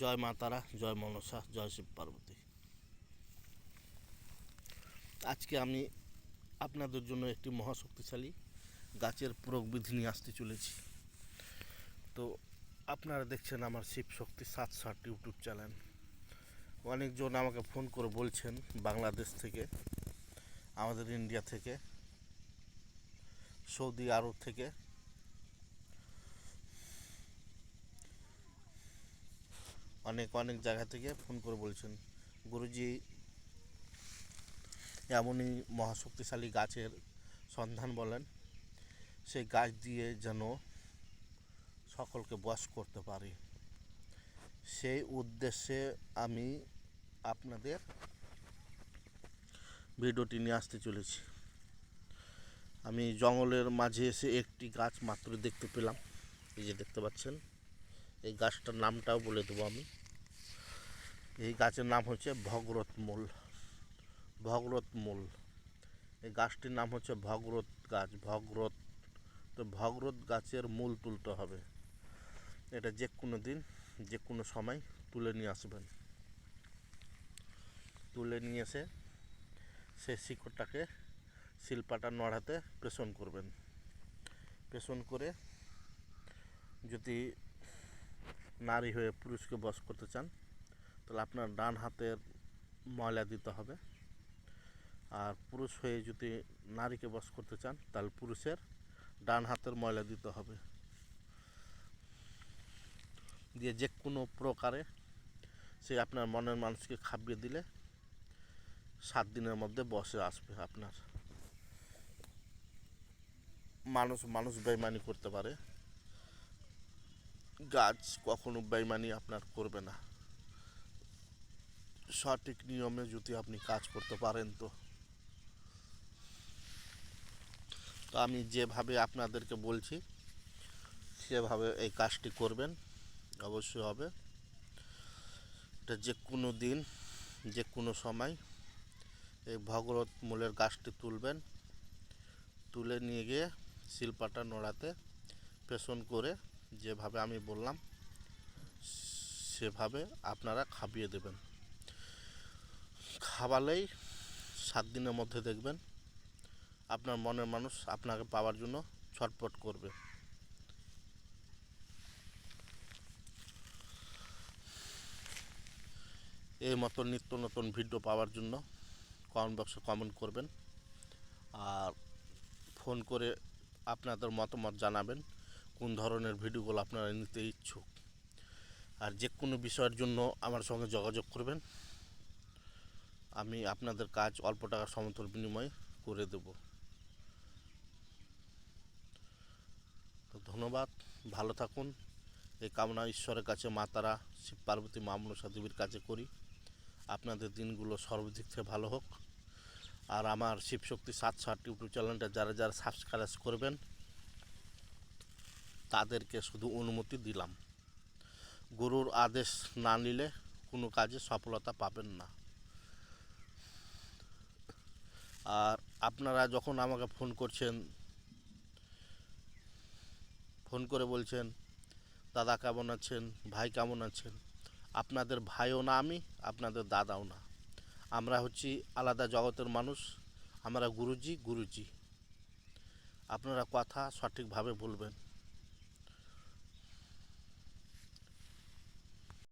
জয় মা তারা, জয় মনসা, জয় শিব পার্বতী। আজকে আমি আপনাদের জন্য একটি মহাশক্তিশালী গাছের প্রয়োগবিধি নিয়ে আসতে চলেছি। তো আপনারা দেখছেন আমার শিব শক্তি সাত ইউটিউব চ্যানেল। অনেকজন আমাকে ফোন করে বলছেন বাংলাদেশ থেকে, আমাদের ইন্ডিয়া থেকে, সৌদি আরব থেকে অনেক অনেক জায়গা থেকে ফোন করে বলছেন, গুরুজি, এমনই মহাশক্তিশালী গাছের সন্ধান বলেন, সেই গাছ দিয়ে যেন সকলকে বশ করতে পারি। সেই উদ্দেশ্যে আমি আপনাদের ভিডিওটি নিয়ে আসতে চলেছি। আমি জঙ্গলের মাঝে এসে একটি গাছ মাত্র দেখতে পেলাম। এই যে দেখতে পাচ্ছেন এই গাছটার নামটাও বলে দেবো আমি। এই গাছের নাম হচ্ছে ভগরত মূল। মূল। এই গাছটির নাম হচ্ছে ভগরত গাছ। ভগরত তো ভগরত গাছের মূল তুলতে হবে। এটা যে কোনো দিন, যে কোনো সময় তুলে নিয়ে আসবেন। তুলে নিয়ে এসে সেই শিকড়টাকে শিল্পাটা নড়াতে পেষণ করবেন। পেষণ করে যদি নারী হয়ে পুরুষকে বশ করতে চান, তাহলে আপনার ডান হাতের ময়লা দিতে হবে। আর পুরুষ হয়ে যদি নারীকে বশ করতে চান, তাহলে পুরুষের ডান হাতের ময়লা দিতে হবে। দিয়ে যে কোনো প্রকারে সে আপনার মনের মানুষকে খাবিয়ে দিলে সাত দিনের মধ্যে বসে আসবে আপনার। মানুষ মানুষ বেইমানি করতে পারে। গাছ কখনো বেইমানি আপনার করবে না। সঠিক নিয়মে যদি আপনি কাজ করতে পারেন তো। তো আমি যেভাবে আপনাদেরকে বলছি, সেভাবে এই কাজটি করবেন, অবশ্যই হবে। এটা যে কোনো দিন, যে কোনো সময় এই ভগরত মূলের গাছটি তুলবেন, তুলে নিয়ে গিয়ে শিল্পাটা নড়াতে পেষণ করে যেভাবে আমি বললাম, সেভাবে আপনারা খাবিয়ে দেবেন। খাওয়ালেই সাত দিনের মধ্যে দেখবেন আপনার মনের মানুষ আপনাকে পাওয়ার জন্য ছটপট করবে। এই মতো নিত্য নতুন ভিডিও পাওয়ার জন্য কমেন্ট বক্সে কমেন্ট করবেন। আর ফোন করে আপনাদের মতামত জানাবেন। কোন ধরনের ভিডিওগুলো আপনারা নিতে ইচ্ছুক। আর যে কোনো বিষয়ের জন্য আমার সঙ্গে যোগাযোগ করবেন। আমি আপনাদের কাজ অল্প টাকার সমতল বিনিময়ে করে দেব। তো ধন্যবাদ, ভালো থাকুন। এই কামনা ঈশ্বরের কাছে, মা তারা, শিব পার্বতী, মা মনসা দেবীর কাছে করি। আপনাদের দিনগুলো সর্বদিক থেকে ভালো হোক। আর আমার শিবশক্তি সাত ষাট ইউটিউব চ্যানেলটা যারা যারা সাবস্ক্রাইব করবেন তাদেরকে শুধু অনুমতি দিলাম। গুরুর আদেশ না নিলে কোনো কাজে সফলতা পাবেন না। আর আপনারা যখন আমাকে ফোন করছেন, ফোন করে বলছেন, দাদা কেমন আছেন? ভাই কেমন আছেন? আপনাদের ভাইও না আমি, আপনাদের দাদাও না। আমরা হচ্ছি আলাদা জগতের মানুষ, আমরা গুরুজি গুরুজি। আপনারা কথা সঠিকভাবে বলবেন।